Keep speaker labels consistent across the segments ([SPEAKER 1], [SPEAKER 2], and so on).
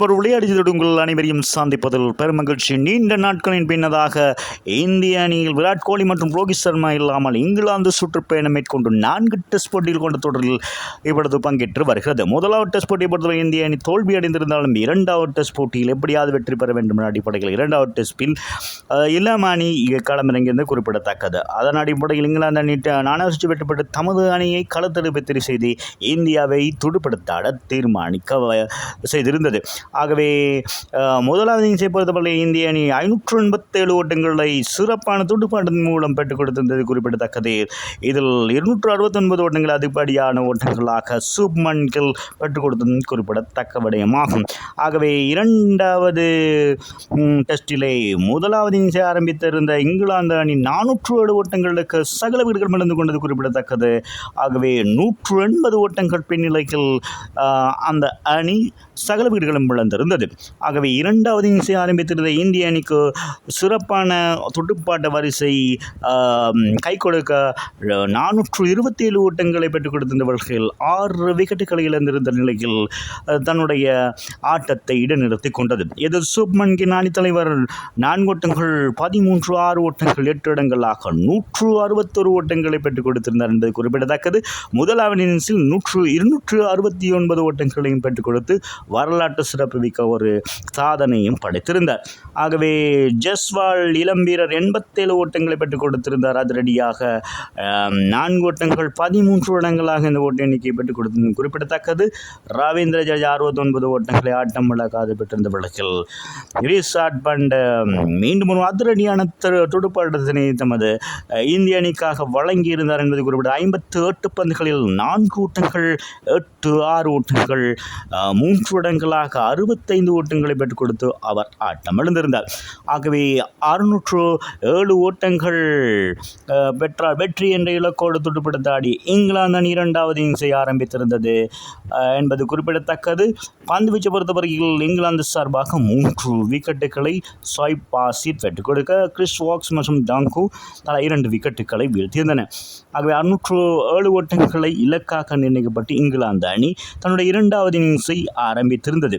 [SPEAKER 1] ஒரு விளையாடுகிறது உங்கள் அனைவரையும் சந்திப்பதில் பெருமகிழ்ச்சி நீண்ட நாட்களின் பின்னதாக இந்திய அணியில் விராட் கோலி மற்றும் ரோஹித் சர்மா இல்லாமல் இங்கிலாந்து சுற்றுப்பயணம் மேற்கொண்டு நான்கு டெஸ்ட் போட்டியில் கொண்ட தொடரில் இவரது பங்கேற்று வருகிறது. முதலாவது டெஸ்ட் போட்டியை பொறுத்தவரை இந்திய அணி தோல்வி அடைந்திருந்தாலும் இரண்டாவது டெஸ்ட் போட்டியில் எப்படியாவது வெற்றி பெற வேண்டும் என்ற அடிப்படையில் இரண்டாவது டெஸ்டில் அஹ், இளம் அணி களமிறங்கியது குறிப்பிடத்தக்கது. அதன் அடிப்படையில் இங்கிலாந்து அணி ட- வெற்றி பெற்று தமது அணியை களத்தெடுப்பு வெற்றி செய்து இந்தியாவை துடுப்படுத்தாட தீர்மானிக்க வ- செய்திருந்தது. ஆகவே முதலாவது இன்னிங்ஸை பொறுத்தவரை இந்திய அணி ஐநூற்று எண்பத்தேழு ஓட்டங்களை சிறப்பான துடுப்பாட்டின் மூலம் பெற்றுக் கொடுத்திருந்தது குறிப்பிடத்தக்கது. இதில் இருநூற்று அறுபத்தொன்பது ஓட்டங்கள் அதிகப்படியான ஓட்டங்களாக சூப்மன் கில் பெற்றுக் கொடுத்ததும் குறிப்பிடத்தக்க விடயமாகும். ஆகவே இரண்டாவது டெஸ்டிலே முதலாவது இன்னிங்ஸை ஆரம்பித்திருந்த இங்கிலாந்து அணி நானூற்று ஏழு ஓட்டங்களுக்கு சகல வீடுகள் இழந்து கொண்டது குறிப்பிடத்தக்கது. ஆகவே நூற்று எண்பது ஓட்டங்கள் பின்னிலையில் அந்த அணி சகல வீடுகளும் வளர்ந்திருந்தது. ஆகவே இரண்டாவது இன்னிங்ஸை ஆரம்பித்திருந்த இந்திய அணிக்கு சிறப்பான துடுப்பாட்ட வரிசை கை கொடுக்க நானூற்று இருபத்தி ஏழு ஓட்டங்களை பெற்றுக் கொடுத்திருந்த வகையில் ஆறு விக்கெட்டுகளை இழந்திருந்த நிலையில் தன்னுடைய ஆட்டத்தை இடைநிறுத்தி கொண்டது. இது சுப்மன் கின் அணித்தலைவர் தலைவர் நான்கு ஓட்டங்கள் பதிமூன்று ஆறு ஓட்டங்கள் எட்டு இடங்களாக நூற்று அறுபத்தொரு ஓட்டங்களை பெற்றுக் கொடுத்திருந்தார் என்பது குறிப்பிடத்தக்கது. முதலாவது இன்னிங்ஸில் நூற்று இருநூற்று அறுபத்தி ஒன்பது ஓட்டங்களையும் பெற்றுக் கொடுத்து வரலாற்று சிறப்புமிக்க ஒரு சாதனையும் படைத்திருந்தார். ஆகவே ஜஸ்வால் இளம் வீரர் எண்பத்தேழு ஓட்டங்களை பெற்றுக் கொடுத்திருந்தார். அதிரடியாக நான்கு ஓட்டங்கள் பதிமூன்று இடங்களாக இந்த ஓட்ட எண்ணிக்கையை பெற்றுக் கொடுத்தது குறிப்பிடத்தக்கது. ராவேந்திர ஜடேஜா அறுபத்தொன்பது ஓட்டங்களை ஆட்டம் இழக்காது பெற்றிருந்த வழக்கில் ரிசார்ட் பண்ட் மீண்டும் ஒரு அதிரடியான துடுப்பாட்டத்தினை தமது இந்திய அணிக்காக வழங்கியிருந்தார் என்பது குறிப்பிட்ட ஐம்பத்து எட்டு பந்துகளில் நான்கு ஓட்டங்கள் எட்டு ஆறு ஓட்டங்கள் மூன்று இடங்களாக அறுபத்தைந்து ஓட்டங்களை பெற்றுக் கொடுத்து அவர் ஆட்டம் எழுந்திருந்தார். ஆகவே அறுநூற்று ஏழு ஓட்டங்கள் பெற்றார். வெற்றி என்ற இலக்கோடு துடுப்படுத்தாடி இங்கிலாந்து அணி இரண்டாவது இன்னிங்ஸை ஆரம்பித்திருந்தது என்பது குறிப்பிடத்தக்கது. பந்து வீச்சை பொறுத்தவரையில் இங்கிலாந்து சார்பாக மூன்று விக்கெட்டுகளை சாய் பாசிட் பெற்றுக் கொடுக்க கிறிஸ் வாக்ஸ் மற்றும் டாங்கு தலா இரண்டு விக்கெட்டுகளை வீழ்த்தியிருந்தன. ஆகவே அறுநூற்று ஏழு ஓட்டங்களை இலக்காக நிர்ணயிக்கப்பட்டு இங்கிலாந்து அணி தன்னுடைய இரண்டாவது இன்னிங்ஸை ஆரம்பித்திருந்தது.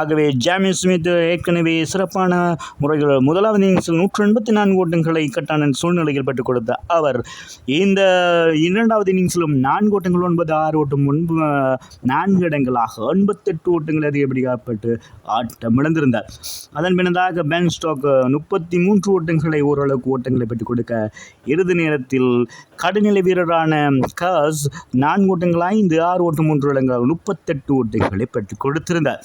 [SPEAKER 1] ஆகவே ஜாமின் ஸ்மித் ஏற்கனவே சிறப்பான முறைகள் முதலாவது இன்னிங்ஸில் நூற்று எண்பத்தி நான்கு ஓட்டங்களை இக்கட்டான சூழ்நிலையில் பெற்றுக் கொடுத்த அவர். இந்த இரண்டாவது இன்னிங்ஸிலும் நான்கு ஓட்டங்கள் ஒன்பது ஆறு ஓட்டம் ஒன்பது நான்கு இடங்களாக எண்பத்தெட்டு ஓட்டங்கள் அதிகப்படியாகப்பட்டு ஆட்டம் இழந்திருந்தார். அதன் பின்னதாக பென் ஸ்டாக் முப்பத்தி மூன்று ஓட்டங்களை ஓரளவுக்கு ஓட்டங்களை பெற்றுக் கொடுக்க இறுதி நேரத்தில் கடுநிலை வீரரான கஸ் நான்கு ஓட்டங்கள் ஐந்து ஆறு ஓட்டம் மூன்று இடங்கள் முப்பத்தெட்டு ஓட்டங்களை பெற்றுக் கொடுத்திருந்தார்.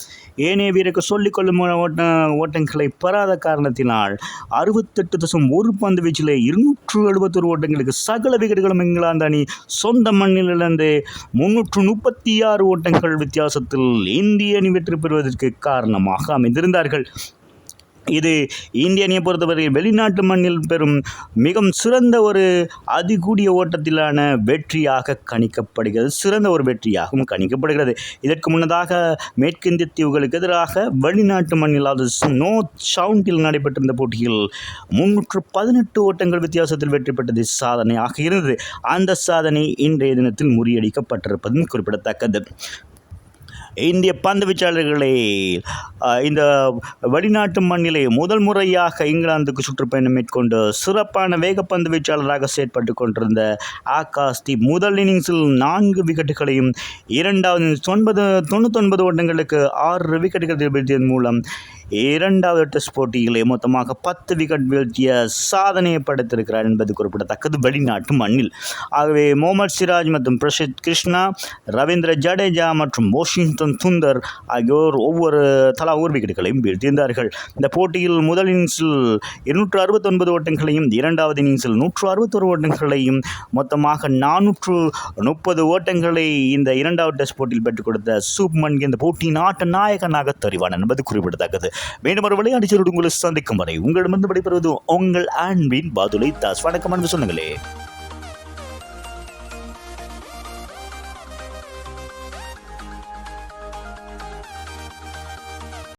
[SPEAKER 1] ஏன் ஏனைய வீரருக்கு சொல்லிக்கொள்ளும் ஓட்ட ஓட்டங்களை பெறாத காரணத்தினால் அறுபத்தெட்டு தசம் ஒரு பந்து வீச்சில் இருநூற்று எழுபத்தொரு ஓட்டங்களுக்கு சகல விக்கெட்டுகளும் இங்கிலாந்து அணி சொந்த மண்ணிலிருந்து முன்னூற்று முப்பத்தி ஆறு ஓட்டங்கள் வித்தியாசத்தில் இந்திய அணி வெற்றி பெறுவதற்கு காரணமாக அமைந்திருந்தார்கள். இது இந்திய அணியை பொறுத்தவரை வெளிநாட்டு மண்ணில் பெறும் மிகவும் சிறந்த ஒரு அதிகூடிய ஓட்டத்திலான வெற்றியாக கணிக்கப்படுகிறது. சிறந்த ஒரு வெற்றியாகவும் கணிக்கப்படுகிறது. இதற்கு முன்னதாக மேற்கிந்திய தீவுகளுக்கு எதிராக வெளிநாட்டு மண்ணில் அது ஸ்னோ சவுண்டில் நடைபெற்றிருந்த போட்டியில் முன்னூற்று பதினெட்டு ஓட்டங்கள் வித்தியாசத்தில் வெற்றி பெற்றது சாதனையாக இருந்தது. அந்த சாதனை இன்றைய தினத்தில் முறியடிக்கப்பட்டிருப்பதும் குறிப்பிடத்தக்கது. இந்திய பந்து வீச்சாளர்களே இந்த வெளிநாட்டு மண்ணிலே முதல் முறையாக இங்கிலாந்துக்கு சுற்றுப்பயணம் மேற்கொண்டு சிறப்பான வேகப்பந்து வீச்சாளராக செயற்பட்டு கொண்டிருந்த ஆகாஷ் தீப் முதல் இன்னிங்ஸில் நான்கு விக்கெட்டுகளையும் இரண்டாவது இன்னிங்ஸ் ஒன்பது தொண்ணூத்தொன்பது ஓட்டங்களுக்கு ஆறு விக்கெட்டுகள் வீழ்த்தியதன் மூலம் இரண்டாவது டெஸ்ட் போட்டியிலே மொத்தமாக பத்து விக்கெட் வீழ்த்திய சாதனையை படைத்திருக்கிறார் என்பது குறிப்பிடத்தக்கது. வெளிநாட்டு மண்ணில். ஆகவே முகமது சிராஜ் மற்றும் பிரசித் கிருஷ்ணா ரவீந்திர ஜடேஜா மற்றும் வாஷிங்டன் சுந்தர் ஆகியோர் ஒவ்வொரு தலா ஒரு விக்கெட்டுகளையும் வீழ்த்தியிருந்தார்கள். இந்த போட்டியில் முதல் இன்னிங்ஸில் இருநூற்று அறுபத்தொன்பது ஓட்டங்களையும் இரண்டாவது இன்னிங்ஸில் நூற்று அறுபத்தொரு ஓட்டங்களையும் மொத்தமாக நானூற்று முப்பது ஓட்டங்களை இந்த இரண்டாவது டெஸ்ட் போட்டியில் பெற்றுக் கொடுத்த சூப்மன் இந்த போட்டியின் ஆட்ட நாயகனாக தெரிவான் என்பது குறிப்பிடத்தக்கது. மீண்டும் ஒரு விளையாட்டு உங்களை சந்திக்கும் வரை உங்களிடமிருந்து விடைபெறுவது உங்கள் அன்பின் பாதுலை தாஸ். வணக்கம் அன்பு சொன்னங்களே